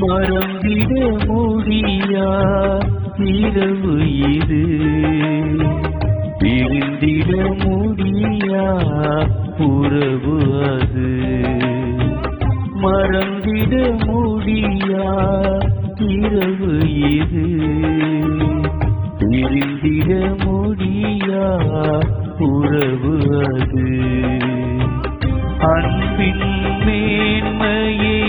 மறந்திட முடியா? இரவு இது. பிரிந்திட முடியா? உறவு அது. மறந்திட முடியா? இரவு இது. பிரிந்திட முடியா? உறவு அது. அன்பின் மேன்மையை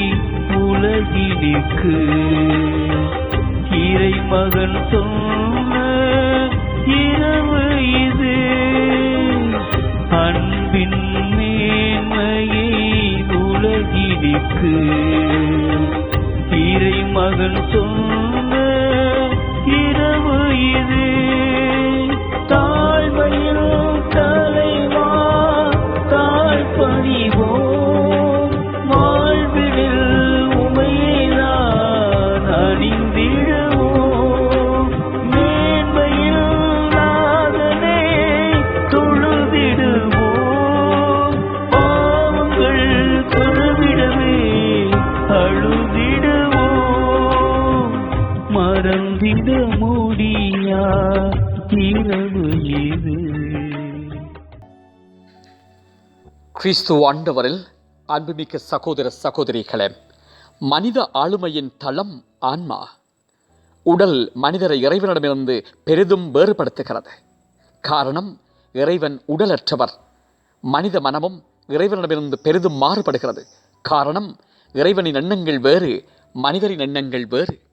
உலகினுக்கு இறைமகன் சொன்ன இரவு இது. அன்பின் மேன்மையை உலகினுக்கு இறைமகன் சொன்ன திட முடியா? இரவு இது. கிறிஸ்து ஆண்டவரில் அன்புமிக்க சகோதர சகோதரிகளே மனித ஆளுமையின் தளம் ஆன்மா உடல் மனிதரை இறைவனிடமிருந்து பெரிதும் வேறுபடுத்துகிறது. காரணம் இறைவன் உடலற்றவர். மனித மனமும் இறைவனிடமிருந்து பெரிதும் மாறுபடுகிறது. காரணம் இறைவனின் எண்ணங்கள் வேறு மனிதரின் எண்ணங்கள் வேறு.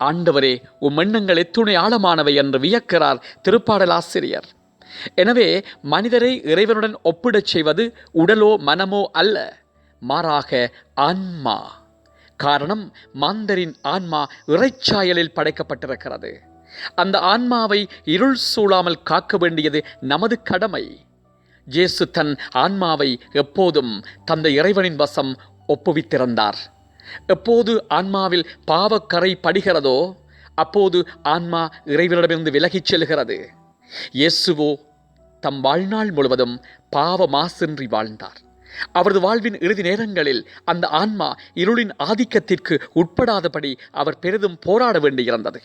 ஆண்டவரே உம் எண்ணங்கள் எத்துணை ஆழமானவை என்று வியக்கிறார் திருப்பாடல் ஆசிரியர். எனவே மனிதரை இறைவனுடன் ஒப்பிடச் செய்வது உடலோ மனமோ அல்ல மாறாக ஆன்மா. காரணம் மாந்தரின் ஆன்மா இறைச்சாயலில் படைக்கப்பட்டிருக்கிறது. அந்த ஆன்மாவை இருள் சூழாமல் காக்க வேண்டியது நமது கடமை. ஜேசு தன் ஆன்மாவை எப்போதும் தந்த இறைவனின் வசம் ஒப்புவித்திருந்தார். எப்போது ஆன்மாவில் பாவக்கரை படிகிறதோ அப்போது ஆன்மா இறைவனிடமிருந்து விலகிச் செல்கிறது. இயேசுவோ தம் வாழ்நாள் முழுவதும் பாவ மாசின்றி வாழ்ந்தார். அவரது வாழ்வின் இறுதி நேரங்களில் அந்த ஆன்மா இருளின் ஆதிக்கத்திற்கு உட்படாதபடி அவர் பெரிதும் போராட வேண்டியிருந்தது.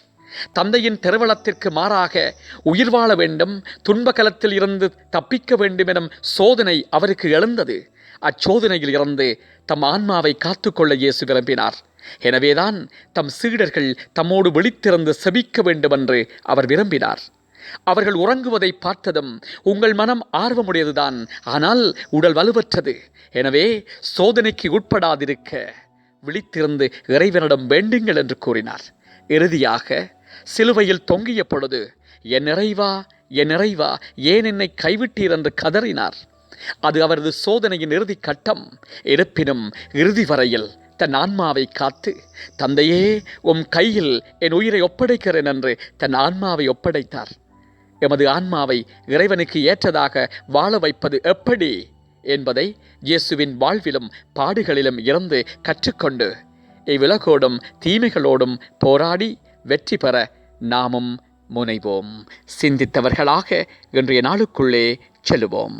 தந்தையின் திருவளத்திற்கு மாறாக உயிர் வாழ வேண்டும் துன்பகலத்தில் இருந்து தப்பிக்க வேண்டும் எனும் சோதனை அவருக்கு எழுந்தது. அச்சோதனையில் இருந்து தம் ஆன்மாவை காத்துக்கொள்ள இயேசு விரும்பினார் எனவேதான் தம் சீடர்கள் தம்மோடு விழித்திருந்து செபிக்க வேண்டும் என்று அவர் விரும்பினார். அவர்கள் உறங்குவதை பார்த்ததும் உங்கள் மனம் ஆர்வமுடையதுதான் ஆனால் உடல் வலுவற்றது. எனவே சோதனைக்கு உட்படாதிருக்க விழித்திருந்து இறைவனிடம் வேண்டுங்கள் என்று கூறினார். இறுதியாக சிலுவையில் தொங்கிய பொழுது என் நிறைவா என் நிறைவா ஏன் என்னை கைவிட்டீர்? என்று கதறினார். அது அவரது சோதனையின் இறுதி கட்டம். இருப்பினும் இறுதி வரையில் தன் ஆன்மாவை காத்து தந்தையே உம் கையில் என் உயிரை ஒப்படைக்கிறேன் என்று தன் ஆன்மாவை ஒப்படைத்தார். எமது ஆன்மாவை இறைவனுக்கு ஏற்றதாக வாழ வைப்பது எப்படி என்பதை இயேசுவின் வாழ்விலும் பாடுகளிலும் இருந்து கற்றுக்கொண்டு இவ்விலகோடும் தீமைகளோடும் போராடி வெற்றி பெற நாமும் முனைவோம். சிந்தித்தவர்களாக இன்றைய நாளுக்குள்ளே செல்லுவோம்.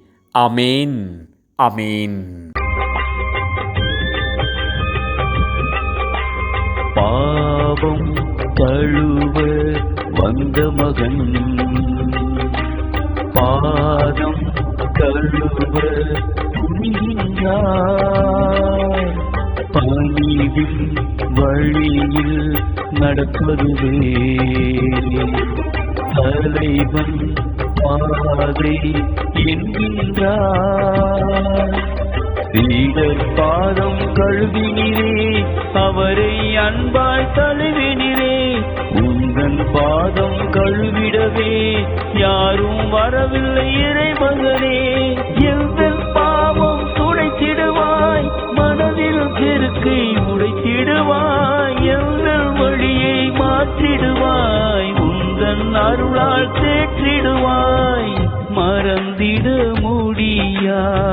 அமேன் அமேன் பாவம் தழுவ வந்த மகன். பாதம் தழுவ துணிகின்றார் பணிவில் வழியில் நடப்பதுவே. தலைவன் பாதை என்கின்றார் சீடர் பாதம் கழுவினிரே அவரை அன்பாய் தழுவினிரே உங்கள் பாதம் கழுவிடவே யாரும் வரவில்லை இறைமகனே. தன் அருளால் தேற்றிடுவாய். மறந்திட முடியா?